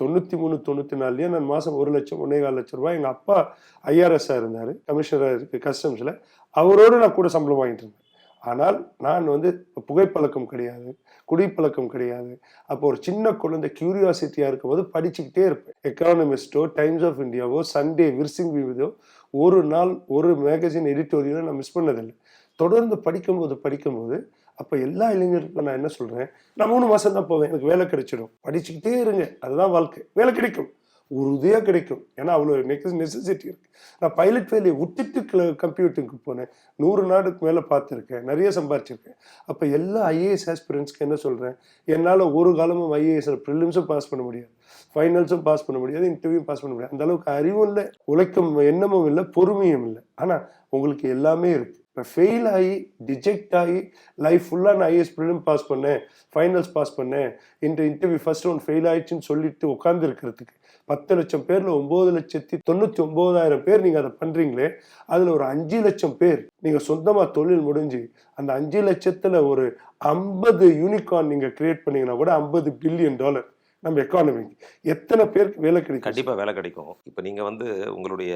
B: தொண்ணூற்றி மூணு தொண்ணூற்றி நாலுலேயே நான் மாதம் ஒரு லட்சம் ஒன்றே கால் லட்ச ரூபாய் எங்கள் அப்பா ஐஆர்எஸ்ஸாக இருந்தார் கமிஷனராக இருக்குது கஸ்டம்ஸில். அவரோடு நான் கூட சம்பளம் வாங்கிட்டு இருந்தேன். ஆனால் நான் வந்து புகைப்பழக்கம் கிடையாது குடிப்பழக்கம் கிடையாது. அப்போ ஒரு சின்ன குழந்தை கியூரியாசிட்டியாக இருக்கும்போது படிச்சுக்கிட்டே இருப்பேன். எக்கானமிஸ்டோ டைம்ஸ் ஆஃப் இந்தியாவோ சண்டே விர்சிங் விவிதோ ஒரு நாள் ஒரு மேகசின் எடிட்டோரியலோ நான் மிஸ் பண்ணதில்லை. தொடர்ந்து படிக்கும்போது படிக்கும்போது அப்போ எல்லா இளைஞருக்கும் நான் என்ன சொல்கிறேன் நான் மூணு மாதம் தான் போவேன். எனக்கு வேலை கிடைச்சிடும். படிச்சுக்கிட்டே இருங்க. அதுதான் வாழ்க்கை. வேலை கிடைக்கும். உறுதியாக கிடைக்கும். ஏன்னா அவ்வளோ நெக்ஸ்ட் நெசசிட்டி இருக்குது நான் பைலட் வேலையை விட்டுட்டு கம்ப்யூட்டருக்கு போனேன். நூறு நாடுக்கு மேலே பார்த்துருக்கேன். நிறைய சம்பாரிச்சிருக்கேன். அப்போ எல்லா ஐஏஎஸ் ஆஸ்பிரண்ட்ஸ்க்கு என்ன சொல்கிறேன் என்னால் ஒரு காலமும் ஐஏஎஸ் ப்ரிலிம்ஸும் பாஸ் பண்ண முடியாது. ஃபைனல்ஸும் பாஸ் பண்ண முடியாது. இன்டர்வியூ பாஸ் பண்ண முடியாது. அந்த அளவுக்கு அறிவும் இல்லை. உழைக்கும் எண்ணமும் இல்லை. பொறுமையும் இல்லை. ஆனால் உங்களுக்கு எல்லாமே இருக்குது இப்போ ஃபெயில் ஆகி டிஜெக்ட் ஆகி லைஃப் ஃபுல்லாக நான் ஐஏஎஸ் ப்ரிலிம் பாஸ் பண்ணேன் ஃபைனல்ஸ் பாஸ் பண்ணேன். இந்த இன்டர்வியூ ஃபர்ஸ்ட் ரவுண்ட் ஃபெயில் ஆயிடுச்சுன்னு சொல்லிட்டு உட்கார்ந்து இருக்கிறதுக்கு பத்து லட்சம் பேர்ல ஒன்பது லட்சத்தி தொண்ணூத்தி ஒன்பதாயிரம் பேர் நீங்க அதை பண்றீங்களே அதுல ஒரு அஞ்சு லட்சம் பேர் நீங்க சொந்தமா தொழில் முடிஞ்சு அந்த அஞ்சு லட்சத்துல ஒரு ஐம்பது யூனிகார்ன் நீங்க கிரியேட் பண்ணீங்கன்னா கூட ஐம்பது பில்லியன் டாலர் நம்ம எக்கானமிக்கு எத்தனை பேருக்கு வேலை கிடைக்கும்?
A: கண்டிப்பா வேலை கிடைக்கும். இப்போ நீங்க வந்து உங்களுடைய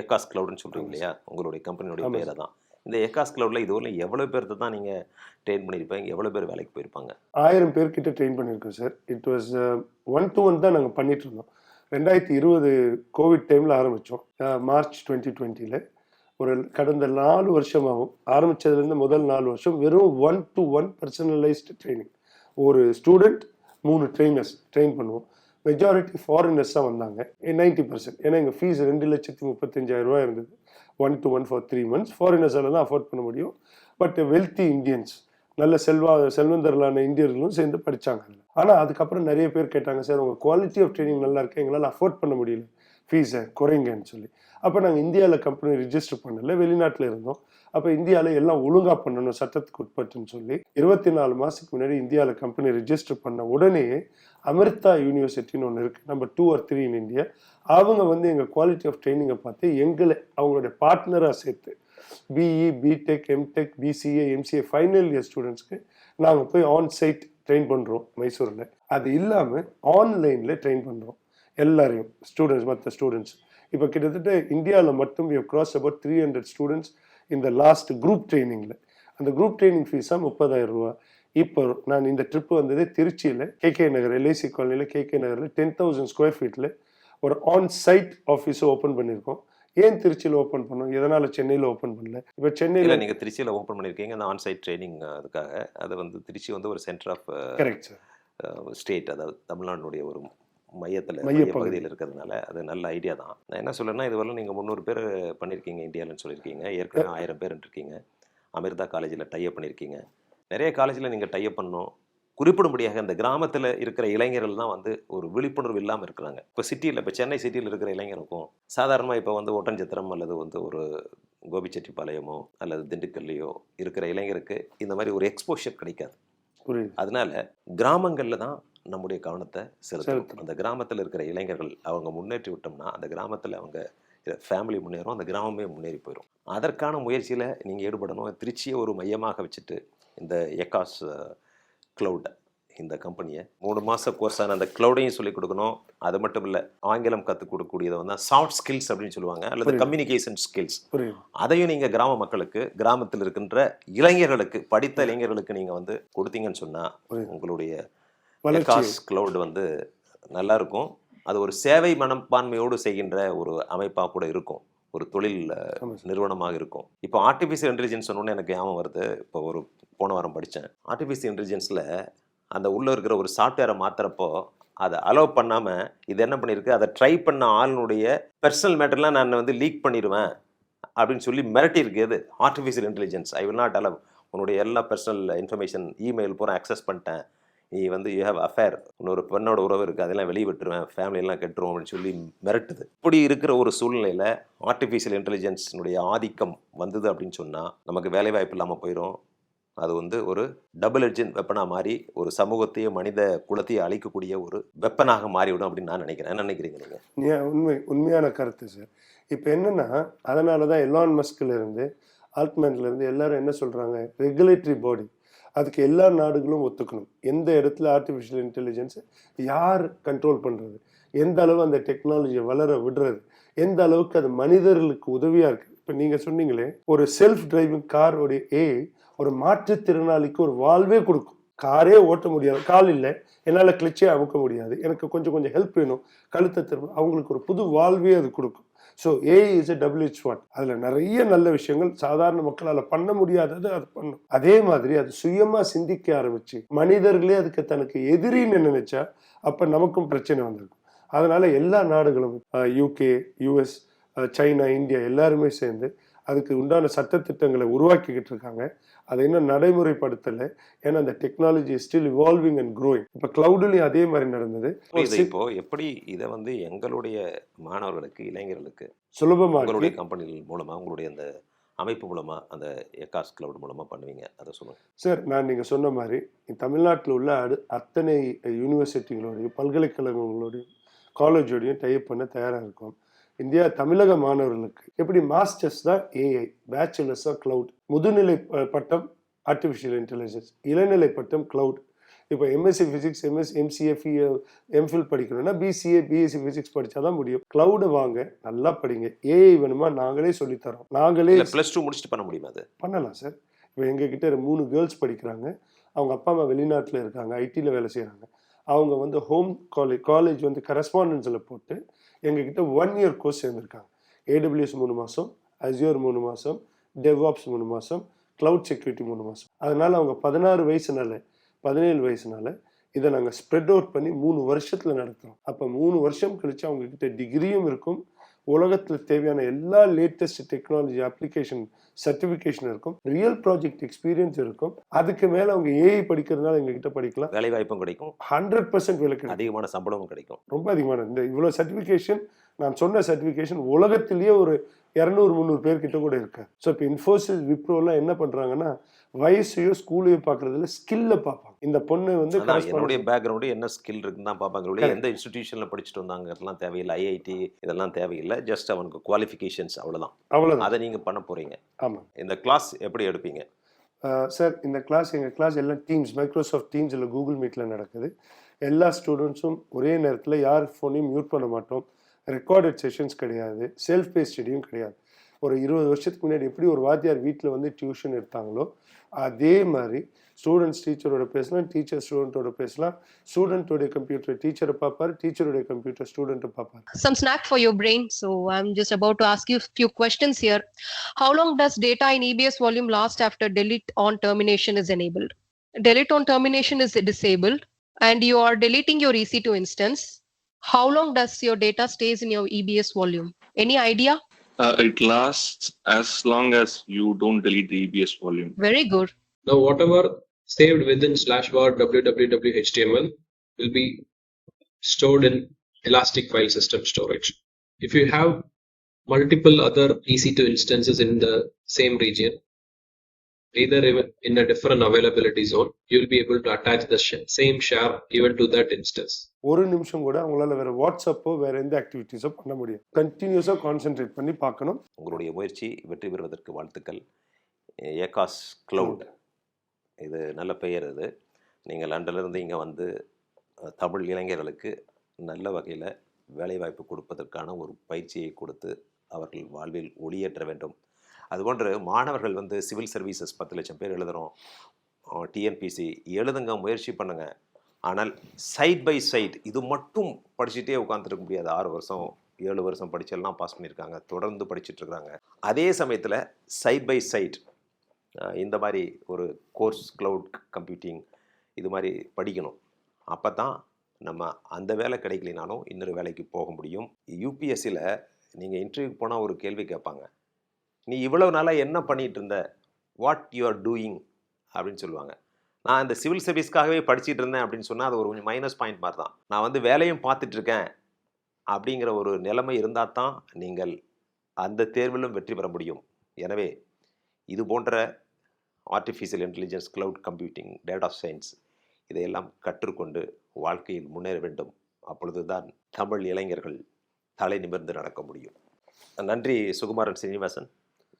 A: ஏகாஸ் கிளவுட்னு சொல்றீங்க இல்லையா? உங்களுடைய கம்பெனியோட
B: ஆமா
A: பேரை தான் இந்த ஏகாஸ் கிளவுட்ல இதுவரை எவ்வளோ பேர்த்த தான் நீங்கள் ட்ரெயின் பண்ணியிருப்பீங்க? எவ்வளோ பேர் வேலைக்கு போயிருப்பாங்க?
B: ஆயிரம் பேர்கிட்ட ட்ரெயின் பண்ணியிருக்கோம் sir. It was one to one தான் நாங்கள் பண்ணிட்டு இருந்தோம் ரெண்டாயிரத்தி இருபது கோவிட் டைமில் ஆரம்பித்தோம் மார்ச் டுவெண்ட்டி டுவெண்ட்டியில் ஒரு கடந்த நாலு வருஷமாகும் ஆரம்பிச்சதுலேருந்து முதல் நாலு வருஷம் வெறும் one to one personalised training ஒரு ஸ்டூடெண்ட் மூணு ட்ரெயினர்ஸ் ட்ரெயின் பண்ணுவோம். மெஜாரிட்டி ஃபாரினர்ஸ் தான் வந்தாங்க. நைன்ட்டி பர்சன்ட் ஏன்னா எங்கள் ஃபீஸ் ரெண்டு லட்சத்தி முப்பத்தஞ்சாயிரம் இருந்தது. One to one for three months ஃபாரினர்ஸால் தான் அஃபோர்ட் பண்ண முடியும். பட் வெல்த்தி இந்தியன்ஸ் நல்ல செல்வா செல்வந்தர்களான இந்தியர்களும் சேர்ந்து படித்தாங்க அதில். ஆனால் அதுக்கப்புறம் நிறைய பேர் கேட்டாங்க சார் உங்கள் குவாலிட்டி ஆஃப் ட்ரைனிங் நல்லா இருக்கு? எங்களால் அஃபோர்ட் பண்ண முடியல. ஃபீஸை குறைங்கன்னு சொல்லி. அப்போ நாங்கள் இந்தியாவில் கம்பெனி ரிஜிஸ்டர் பண்ணல. வெளிநாட்டில் இருந்தோம். அப்போ இந்தியாவில் எல்லாம் ஒழுங்காக பண்ணணும் சட்டத்துக்கு உட்பட்டுன்னு சொல்லி இருபத்தி நாலு மாதத்துக்கு முன்னாடி இந்தியாவில் கம்பெனி ரிஜிஸ்டர் பண்ண உடனே அமிர்தா யூனிவர்சிட்டின்னு ஒன்று இருக்குது number two or three in India அவங்க வந்து எங்கள் குவாலிட்டி ஆஃப் ட்ரைனிங்கை பார்த்து எங்களை அவங்களுடைய பார்ட்னராக சேர்த்து BE BTech MTech BCA MCA final year ஸ்டூடெண்ட்ஸ்க்கு நாங்கள் போய் ஆன் சைட் ட்ரெயின் பண்ணுறோம் மைசூரில். அது இல்லாமல் ஆன்லைனில் ட்ரெயின் பண்ணுறோம் எல்லாரையும் ஸ்டூடெண்ட்ஸ் மற்ற ஸ்டூடெண்ட்ஸ் இப்போ கிட்டத்தட்ட இந்தியாவில் மட்டும் we cross about three hundred students இந்த லாஸ்ட் குரூப் ட்ரைனிங்கில் அந்த குரூப் ட்ரைனிங் ஃபீஸாக முப்பதாயிரம் ரூபா இப்போ நான் இந்த ட்ரிப் வந்ததே திருச்சியில் கேகே நகர் எல்ஐசி காலனியில் கேகே நகரில் டென் தௌசண்ட் ஸ்கொயர் ஃபீட்டில் ஒரு ஆன் சைட் ஆஃபீஸை ஓப்பன் பண்ணியிருக்கோம். ஏன் திருச்சியில் ஓப்பன் பண்ணோம்? எதனால் சென்னையில் ஓப்பன் பண்ணல? இப்போ சென்னையில்
A: நீங்க திருச்சியில ஓப்பன் பண்ணிருக்கீங்க. அந்த ஆன்சைட் ட்ரைனிங் அதுக்காக. அது வந்து திருச்சி வந்து ஒரு centre of
B: correct sir
A: state அதாவது தமிழ்நாடுடைய ஒரு மையத்தில். மைய பகுதியில் இருக்கிறதுனால அது நல்ல ஐடியா தான். நான் என்ன சொல்றேன்னா இதுவரை நீங்கள் முந்நூறு பேர் பண்ணியிருக்கீங்க இந்தியாவில்னு சொல்லியிருக்கீங்க. ஏற்கனவே ஆயிரம் பேர் இருக்கீங்க அமிர்தா காலேஜில் டைப் பண்ணியிருக்கீங்க. நிறைய காலேஜில் நீங்கள் டைப் பண்ணோம் குறிப்பிடும்படியாக இந்த கிராமத்தில் இருக்கிற இளைஞர்கள் தான் வந்து ஒரு விழிப்புணர்வு இல்லாமல் இருக்கிறாங்க. இப்போ சிட்டியில் இப்போ சென்னை சிட்டியில் இருக்கிற இளைஞருக்கும் சாதாரணமாக இப்போ வந்து ஒட்டன்சத்திரம் அல்லது வந்து ஒரு கோபிச்செட்டிப்பாளையமோ அல்லது திண்டுக்கல்லையோ இருக்கிற இளைஞருக்கு இந்த மாதிரி ஒரு எக்ஸ்போஷர் கிடைக்காது. அதனால கிராமங்கள்ல தான் நம்முடைய கவனத்தை செலுத்தணும். அந்த கிராமத்தில் இருக்கிற இளைஞர்கள் அவங்க முன்னேற்றி விட்டோம்னா அந்த கிராமத்தில் அவங்க ஃபேமிலி முன்னேறும் அந்த கிராமமே முன்னேறி போயிடும் அதற்கான முயற்சியில் நீங்கள் ஈடுபடணும். திருச்சியை ஒரு மையமாக வச்சுட்டு இந்த எக்காஸ் க்ளவுட் இந்த கம்பெனியை மூணு மாத கோர்ஸான அந்த க்ளவுடையும் சொல்லிக் கொடுக்கணும். அது மட்டும் இல்லை ஆங்கிலம் கற்றுக் கொடுக்கக்கூடியதை வந்து சாஃப்ட் ஸ்கில்ஸ் அப்படின்னு சொல்லுவாங்க. அல்லது. கம்யூனிகேஷன் ஸ்கில்ஸ் அதையும் நீங்க கிராம மக்களுக்கு கிராமத்தில் இருக்கின்ற இளைஞர்களுக்கு படித்த இளைஞர்களுக்கு நீங்க வந்து கொடுத்தீங்கன்னு சொன்னா
B: புரியுது.
A: உங்களுடைய காஸ் கிளவுட் வந்து நல்லா இருக்கும். அது ஒரு சேவை மனப்பான்மையோடு செய்கின்ற ஒரு அமைப்பா கூட இருக்கும். ஒரு தொழில். நிறுவனமாக இருக்கும். இப்போ ஆர்டிஃபிஷியல் இன்டெலிஜென்ஸ் சொன்னோன்னே எனக்கு ஞாபகம் வருது. இப்போ ஒரு போன வாரம் படித்தேன் ஆர்டிஃபிஷியல் இன்டெலிஜென்ஸில் அந்த உள்ளே இருக்கிற ஒரு சாஃப்ட்வேரை மாத்துறப்போ அதை அலோவ் பண்ணாமல் இது என்ன பண்ணியிருக்கு அதை ட்ரை பண்ண ஆளுனுடைய பர்சனல் மேட்டர்லாம் நான் வந்து லீக் பண்ணிடுவேன் அப்படின்னு சொல்லி மிரட்டியிருக்கு. எது? Artificial intelligence I will not allow உன்னுடைய எல்லா பர்சனல் இன்ஃபர்மேஷன் இமெயில் பூரா அக்சஸ் பண்ணிட்டேன். நீ வந்து யூ ஹேவ் அஃபேர் இன்னொரு பெண்ணோட உறவு இருக்குது அதெல்லாம் வெளியே விட்டுருவேன். ஃபேமிலியெல்லாம் எல்லாம் கெட்டுருவோம் அப்படின்னு சொல்லி மிரட்டுது. இப்படி இருக்கிற ஒரு சூழ்நிலையில் ஆர்டிஃபிஷியல் இன்டெலிஜென்ஸினுடைய ஆதிக்கம் வந்தது அப்படின்னு சொன்னால் நமக்கு வேலைவாய்ப்பு இல்லாமல் போயிடும் அது வந்து ஒரு டபுள் எட்ஜின் வெப்பனாக மாறி ஒரு சமூகத்தையும் மனித குலத்தையும் அழிக்கக்கூடிய ஒரு வெப்பனாக மாறிவிடும் அப்படின்னு நான் நினைக்கிறேன். என்ன நினைக்கிறீங்க நீங்கள்
B: உண்மை உண்மையான கருத்து சார் இப்போ என்னென்னா அதனால தான் எலான் மஸ்கில் ஆல்ட்மேன்லேருந்து எல்லாரும் என்ன சொல்கிறாங்க ரெகுலேட்டரி பாடி அதுக்கு எல்லா நாடுகளும் ஒத்துக்கணும். எந்த இடத்துல ஆர்டிஃபிஷியல் இன்டெலிஜென்ஸ் யார் கண்ட்ரோல் பண்ணுறது எந்த அளவு அந்த டெக்னாலஜியை வளர விடுறது? எந்த அளவுக்கு அது மனிதர்களுக்கு உதவியாக இருக்குது இப்போ நீங்கள் சொன்னீங்களே ஒரு செல்ஃப் டிரைவிங் காரோடைய ஏ ஒரு மாற்றுத்திறனாளிக்கு ஒரு வாழ்வே கொடுக்கும். காரே ஓட்ட முடியாது. கால் இல்லை. என்னால் கிளச்சே அமுக்க முடியாது. எனக்கு கொஞ்சம் கொஞ்சம் ஹெல்ப் வேணும். கழுத்தை திரும்ப அவங்களுக்கு ஒரு புது வாழ்வே அது கொடுக்கும். So A is a WH one அதில் நிறைய நல்ல விஷயங்கள் சாதாரண மக்களால் பண்ண முடியாதது அது பண்ணும். அதே மாதிரி அது சுயமாக சிந்திக்க ஆரம்பிச்சு மனிதர்களே அதுக்கு தனக்கு எதிரின்னு நினைச்சா அப்போ நமக்கும் பிரச்சனை வந்திருக்கும். அதனால எல்லா நாடுகளும் யூகே யூஎஸ் சைனா இந்தியா எல்லாருமே சேர்ந்து அதுக்கு உண்டான சட்டத்திட்டங்களை உருவாக்கிக்கிட்டு இருக்காங்க அதை இன்னும் நடைமுறைப்படுத்தலை. ஏன்னா அந்த technology still evolving and growing இப்போ க்ளவுட்லேயும் அதே மாதிரி நடந்தது.
A: இப்போ எப்படி இதை வந்து எங்களுடைய மாணவர்களுக்கு இளைஞர்களுக்கு
B: சுலபமாக
A: உங்களுடைய கம்பெனிகள் மூலமா உங்களுடைய அந்த அமைப்பு மூலமா அந்த எக்காஸ் கிளவுட் மூலமா பண்ணுவீங்க? அதை சொல்லுங்க.
B: சார் நான் நீங்கள் சொன்ன மாதிரி தமிழ்நாட்டில் உள்ள அடு அத்தனை யூனிவர்சிட்டிகளோடையும் பல்கலைக்கழகங்களோடையும் காலேஜோடையும் டைப் பண்ண தயாராக இருக்கோம். இந்தியா தமிழக மாணவர்களுக்கு. எப்படி மாஸ்டர்ஸ் தான் ஏஐ பேச்சுலர்ஸ் தான் க்ளவுட் முதுநிலை பட்டம் ஆர்டிஃபிஷியல் இன்டெலிஜென்ஸ் இளநிலை பட்டம் க்ளவுட் இப்போ MSc physics MS MCA MPhil படிக்கணும்னா பிசிஏ பிஎஸ்சி ஃபிசிக்ஸ் படித்தா தான் முடியும். க்ளவுடு வாங்க நல்லா படிங்க. ஏஐ வேணுமா நாங்களே சொல்லித்தரோம். நாங்களே
A: ப்ளஸ் டூ முடிச்சுட்டு பண்ண முடியுமா அது?
B: பண்ணலாம் சார் இப்போ எங்ககிட்ட மூணு கேர்ள்ஸ் படிக்கிறாங்க. அவங்க அப்பா அம்மா வெளிநாட்டில் இருக்காங்க ஐடியில் வேலை செய்கிறாங்க அவங்க வந்து ஹோம் காலேஜ் காலேஜ் வந்து கரஸ்பாண்டன்ஸில் போட்டு எங்ககிட்ட ஒன் இயர் கோர்ஸ் சேர்ந்துருக்காங்க. ஏடபிள்யூஎஸ் மூணு மாதம் அஸ்யூர் மூணு மாதம் டெவ்ஆப்ஸ் மூணு மாதம் க்ளவுட் செக்யூரிட்டி மூணு மாதம் அதனால் அவங்க பதினாறு வயசுனால பதினேழு வயசுனால இதை நாங்கள் ஸ்ப்ரெட் அவுட் பண்ணி மூணு வருஷத்தில் நடத்துகிறோம் அப்போ மூணு வருஷம் கழித்து அவங்கக்கிட்ட டிகிரியும் இருக்கும் உலகத்தில் தேவையான எல்லா லேட்டஸ்ட் டெக்னாலஜி அப்ளிகேஷன் சர்டிஃபிகேஷன் இருக்கும். ரியல் ப்ராஜெக்ட் எக்ஸ்பீரியன்ஸ் இருக்கும். அதுக்கு மேலே அவங்க ஏஐ படிக்கிறதுனால எங்ககிட்ட படிக்கலாம்.
A: வேலை வாய்ப்பும் கிடைக்கும்.
B: ஹண்ட்ரட் பர்சன்ட் விலை கிடைக்கும்.
A: அதிகமான சம்பளமும் கிடைக்கும்.
B: ரொம்ப அதிகமான. இந்த இவ்வளோ சர்டிஃபிகேஷன் நான் சொன்ன சர்டிஃபிகேஷன் உலகத்திலேயே ஒரு இரநூறு முந்நூறு பேர் கிட்ட கூட இருக்கு. ஸோ இப்போ இன்ஃபோசிஸ் விப்ரோலாம் என்ன பண்ணுறாங்கன்னா வயசையோ ஸ்கூலையோ பார்க்கறதுல ஸ்கில்ல பார்ப்பாங்க. இந்த பொண்ணு வந்து
A: என்னுடைய பேக்ரவுண்டு என்ன ஸ்கில் இருக்குன்னு தான் பார்ப்பாங்க. எந்த இன்ஸ்டிடியூஷனில் படிச்சுட்டு வந்தாங்கலாம் தேவையில்லை. ஐஐடி இதெல்லாம் தேவையில்லை. ஜஸ்ட் அவனுக்கு குவாலிஃபிகேஷன்ஸ் அவ்வளோதான்
B: அவ்வளோதான்
A: அதை நீங்கள் பண்ண போகிறீங்க
B: ஆமாம்
A: இந்த கிளாஸ் எப்படி எடுப்பீங்க?
B: சார் இந்த கிளாஸ் எங்கள் கிளாஸ் எல்லாம் டீம்ஸ் மைக்ரோசாஃப்ட் டீம்ஸ் இல்லை கூகுள் மீட்டில் நடக்குது. எல்லா ஸ்டூடெண்ட்ஸும் ஒரே நேரத்தில் யார் ஃபோனையும் மியூட் பண்ண மாட்டோம். ரெக்கார்டட் செஷன்ஸ் கிடையாது. செல்ஃப் பேஸ் ஸ்டடியும் கிடையாது. ஒரு இருபது வருஷத்துக்கு முன்னாடி எப்படி ஒரு வாத்தியார் வீட்டில் வந்து டியூஷன் எடுத்தாங்களோ அதே மாதிரி ஸ்டூடெண்ட்ஸ் டீச்சரோட பேசலாம் டீச்சர் ஸ்டூடெண்ட்டோட பேசலாம் ஸ்டூடெண்ட்டோடைய கம்ப்யூட்டர் டீச்சரை பார்ப்பார் டீச்சருடைய கம்ப்யூட்டர் ஸ்டூடெண்ட்டை பார்ப்பார்
C: some snack for your brain. So I'm just about to ask you a few questions here. How long does data in EBS volume last after delete on termination is enabled? Delete on termination is disabled and you are deleting your EC2 instance. How long does your data stays in your EBS volume? Any idea?
D: Uh, it lasts as long as you don't delete the EBS volume.
C: Very good.
E: Now, whatever saved within slash var www.html will be stored in elastic file system storage. If you have multiple other EC2 instances in the same region, either even in a different availability zone, you will be able to attach the sh- same share even to that instance.
B: ஒரு நிமிஷம் கூட அவங்களால வேற வாட்ஸ்அப்போ வேற எந்த ஆக்டிவிட்டீஸோ பண்ண முடியும். கண்டினியூஸாக கான்சென்ட்ரேட் பண்ணி பார்க்கணும்.
A: உங்களுடைய முயற்சி வெற்றி பெறுவதற்கு வாழ்த்துக்கள். ஏகாஸ் க்ளவுட் இது நல்ல பெயர் இது நீங்கள் லண்டன்லேருந்து இங்கே வந்து தமிழ் இளைஞர்களுக்கு நல்ல வகையில் வேலைவாய்ப்பு கொடுப்பதற்கான ஒரு பயிற்சியை கொடுத்து அவர்கள் வாழ்வில் ஒளியேற்ற வேண்டும். அதுபோன்று மாணவர்கள் வந்து சிவில் சர்வீசஸ் பத்து லட்சம் பேர் எழுதுகிறோம் டிஎன்பிசி எழுதுங்க முயற்சி பண்ணுங்க. ஆனால் சைட் பை சைட் இது மட்டும் படிச்சுட்டே உட்காந்துருக்க முடியாது. ஆறு வருஷம் ஏழு வருஷம் படிச்செல்லாம் பாஸ் பண்ணியிருக்காங்க. தொடர்ந்து படிச்சுட்டு இருக்காங்க. அதே சமயத்தில் சைட் பை சைட் இந்த மாதிரி ஒரு கோர்ஸ் க்ளவுட் கம்ப்யூட்டிங் இது மாதிரி படிக்கணும். அப்போ தான் நம்ம அந்த வேலை கிடைக்கலினாலும் இன்னொரு வேலைக்கு போக முடியும். யூபிஎஸ்சியில் நீங்கள் இன்டர்வியூக்கு போனால் ஒரு கேள்வி கேட்பாங்க. நீ இவ்வளவு நாளாக என்ன பண்ணிகிட்டு இருந்த? வாட் யூ ஆர் டூயிங் அப்படின்னு சொல்லுவாங்க. நான் இந்த சிவில் சர்வீஸ்க்காகவே படிச்சுட்டு இருந்தேன் அப்படின்னு சொன்னால் அது ஒரு கொஞ்சம் மைனஸ் பாயிண்ட் மாதிரி தான் நான் வந்து வேலையும் பார்த்துட்ருக்கேன் அப்படிங்கிற ஒரு நிலைமை இருந்தால் தான் நீங்கள் அந்த தேர்விலும் வெற்றி பெற முடியும். எனவே இது போன்ற artificial intelligence cloud computing data science இதையெல்லாம் கற்றுக்கொண்டு வாழ்க்கையில் முன்னேற வேண்டும். அப்பொழுது தான் தமிழ் இளைஞர்கள் தலை நிமிர்ந்து நடக்க முடியும். நன்றி சுகுமாரன் சீனிவாசன்.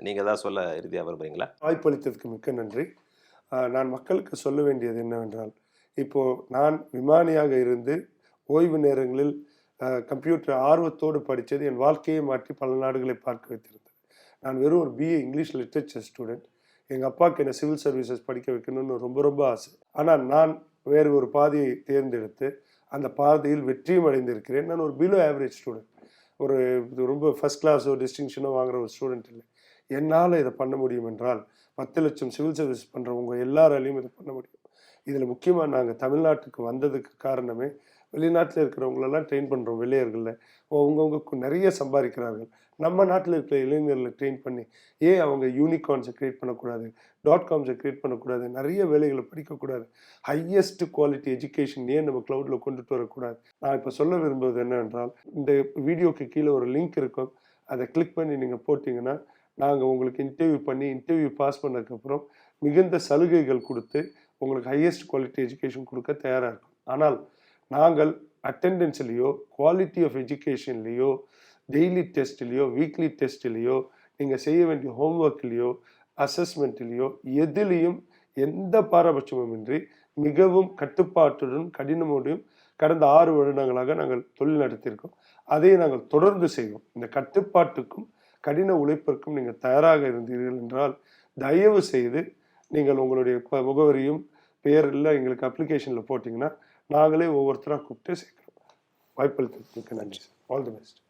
A: நீங்கள் தான் சொல்ல இறுதியாக விரும்புகிறீங்களா
B: வாய்ப்பளித்ததுக்கு மிக்க நன்றி. நான் மக்களுக்கு சொல்ல வேண்டியது என்னவென்றால் இப்போ நான் விமானியாக இருந்து ஓய்வு நேரங்களில் கம்ப்யூட்டர் ஆர்வத்தோடு படித்தது என் வாழ்க்கையை மாற்றி பல நாடுகளை பார்க்க வைத்திருந்தது. நான் வெறும் ஒரு பிஏ இங்கிலீஷ் லிட்ரேச்சர் ஸ்டூடெண்ட் எங்கள் அப்பாவுக்கு என்ன சிவில் சர்வீசஸ் படிக்க வைக்கணும்னு ரொம்ப ரொம்ப ஆசை. ஆனால் நான் வேறு ஒரு பாதையை தேர்ந்தெடுத்து அந்த பாதையில் வெற்றியும் அடைந்திருக்கிறேன். நான் ஒரு பிலோ ஆவரேஜ் ஸ்டூடெண்ட் ஒரு இது ரொம்ப ஃபஸ்ட் கிளாஸோ டிஸ்டிங்ஷனோ வாங்குற ஒரு ஸ்டூடெண்ட் இல்லை. என்னால் இதை பண்ண முடியும் என்றால் பத்து லட்சம் சிவில் சர்வீஸ் பண்ணுறவங்க எல்லாராலையும் இதை பண்ண முடியும். இதில் முக்கியமாக நாங்கள் தமிழ்நாட்டுக்கு வந்ததுக்கு காரணமே வெளிநாட்டில் இருக்கிறவங்களெல்லாம் ட்ரெயின் பண்ணுறோம் வெள்ளையர்களில். அவங்கவுங்க நிறைய சம்பாதிக்கிறார்கள். நம்ம நாட்டில் இருக்கிற இளைஞர்களை ட்ரெயின் பண்ணி ஏன் அவங்க யூனிகான்ஸை க்ரியேட் பண்ணக்கூடாது? டாட் காம்ஸை க்ரியேட் பண்ணக்கூடாது? நிறைய வேலைகளை படிக்கக்கூடாது. ஹையஸ்ட் குவாலிட்டி எஜுகேஷன் ஏன் நம்ம க்ளவுடில் கொண்டுட்டு வரக்கூடாது? நான் இப்போ சொல்ல விரும்புவது என்னவென்றால் இந்த வீடியோக்கு கீழே ஒரு லிங்க் இருக்கும். அதை கிளிக் பண்ணி நீங்கள் போட்டிங்கன்னா நாங்கள் உங்களுக்கு இன்டர்வியூ பண்ணி இன்டர்வியூ பாஸ் பண்ணதுக்கப்புறம் மிகுந்த சலுகைகள் கொடுத்து உங்களுக்கு ஹையஸ்ட் குவாலிட்டி எஜுகேஷன் கொடுக்க தயாராக இருக்கும். ஆனால் நாங்கள் அட்டெண்டன்ஸ்லேயோ குவாலிட்டி ஆஃப் எஜுகேஷன்லேயோ டெய்லி டெஸ்ட்லேயோ வீக்லி டெஸ்ட்லேயோ நீங்கள் செய்ய வேண்டிய ஹோம்ஒர்க்லேயோ அசஸ்மெண்ட்லேயோ எதுலேயும் எந்த பாரபட்சமும் இன்றி மிகவும் கட்டுப்பாட்டுடன் கடினமோடையும் கடந்த ஆறு வருடங்களாக நாங்கள் தொழில் நடத்தியிருக்கோம். அதை நாங்கள் தொடர்ந்து செய்வோம். இந்த கட்டுப்பாட்டுக்கும் கடின உழைப்பிற்கும் நீங்கள் தயாராக இருந்தீர்கள் என்றால் தயவு செய்து நீங்கள் உங்களுடைய முகவரியும் பெயர் எல்லாம் எங்களுக்கு அப்ளிகேஷனில் போட்டிங்கன்னா நாங்களே ஒவ்வொருத்தராக கூப்பிட்டு சேர்க்குறோம். வாய்ப்பளித்ததுக்கு நன்றி ஆல் தி பெஸ்ட்